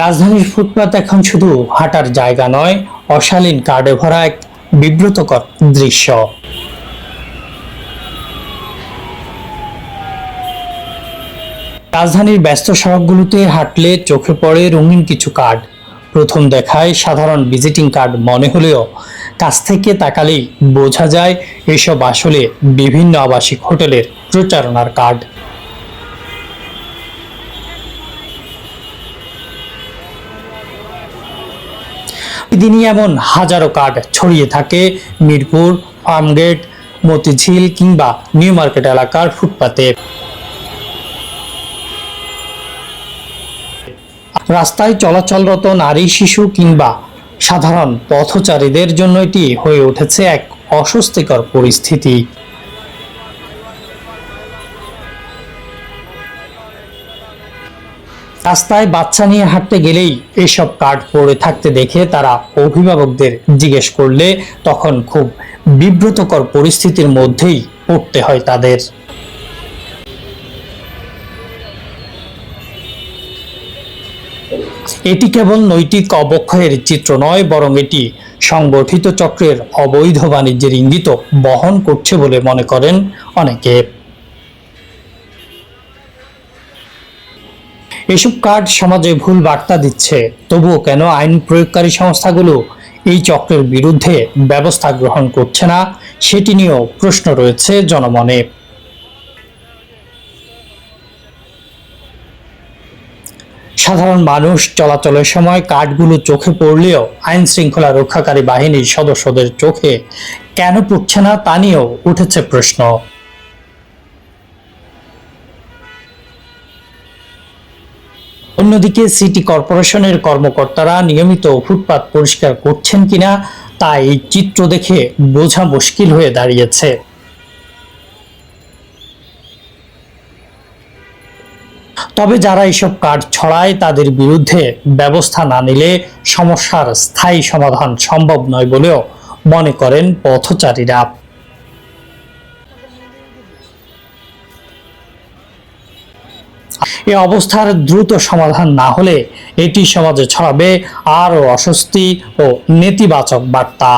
রাজধানীর ফুটপাত এখন শুধু হাঁটার জায়গা নয়, অশালীন কার্ডে ভরা এক বিব্রতকর দৃশ্য। রাজধানীর ব্যস্ত সড়কগুলোতে হাঁটলে চোখে পড়ে রঙিন কিছু কার্ড। প্রথম দেখায় সাধারণ ভিজিটিং কার্ড মনে হলেও কাছ থেকে তাকালেই বোঝা যায় এসব আসলে বিভিন্ন আবাসিক হোটেলের প্রচারণার কার্ড। দিনই এমন হাজারো কার্ড ছড়িয়ে থাকে। মিরপুর ফার্মগেট মতিঝিল কিংবা নিউ মার্কেট এলাকার ফুটপাতে। রাস্তায় চলাচলরত নারী, শিশু কিংবা সাধারণ পথচারীদের জন্য এটি হয়ে উঠেছে এক অস্বস্তিকর পরিস্থিতি। রাস্তায় বাচ্চা নিয়ে হাঁটতে গেলেই এসব কার্ড পড়ে থাকতে দেখে তারা অভিভাবকদের জিজ্ঞেস করলে তখন খুব বিব্রতকর পরিস্থিতির মধ্যেই পড়তে হয় তাদের। এটি কেবল নৈতিক অবক্ষয়ের চিত্র নয়, বরং এটি সংগঠিত চক্রের অবৈধ বাণিজ্যের ইঙ্গিত বহন করছে বলে মনে করেন অনেকে। এসব কার্ড সমাজে ভুল বার্তা দিচ্ছে। তবুও কেন আইন প্রয়োগকারী সংস্থাগুলো এই চক্রের বিরুদ্ধে ব্যবস্থা গ্রহণ করছে না? সেটি নিয়েও প্রশ্ন রয়েছে জনমনে। সাধারণ মানুষ চলাচলের সময় কার্ডগুলো চোখে পড়লেও আইন শৃঙ্খলা রক্ষাকারী বাহিনীর সদস্যদের চোখে কেন পড়ছে না তা নিয়েও উঠেছে প্রশ্ন। অন্যদিকে সিটি কর্পোরেশনের কর্মকর্তারা নিয়মিত ফুটপাত পরিষ্কার করছেন কিনা তা এই চিত্র দেখে বোঝা মুশকিল হয়ে দাঁড়িয়েছে। তবে যারা এসব কার্ড ছড়ায়, তাদের বিরুদ্ধে ব্যবস্থা না নিলে সমস্যার স্থায়ী সমাধান সম্ভব নয় বলেও মনে করেন পথচারীরা। এ অবস্থার দ্রুত সমাধান না হলে এটি সমাজে ছড়াবে আরও অস্বস্তি ও নেতিবাচক বার্তা।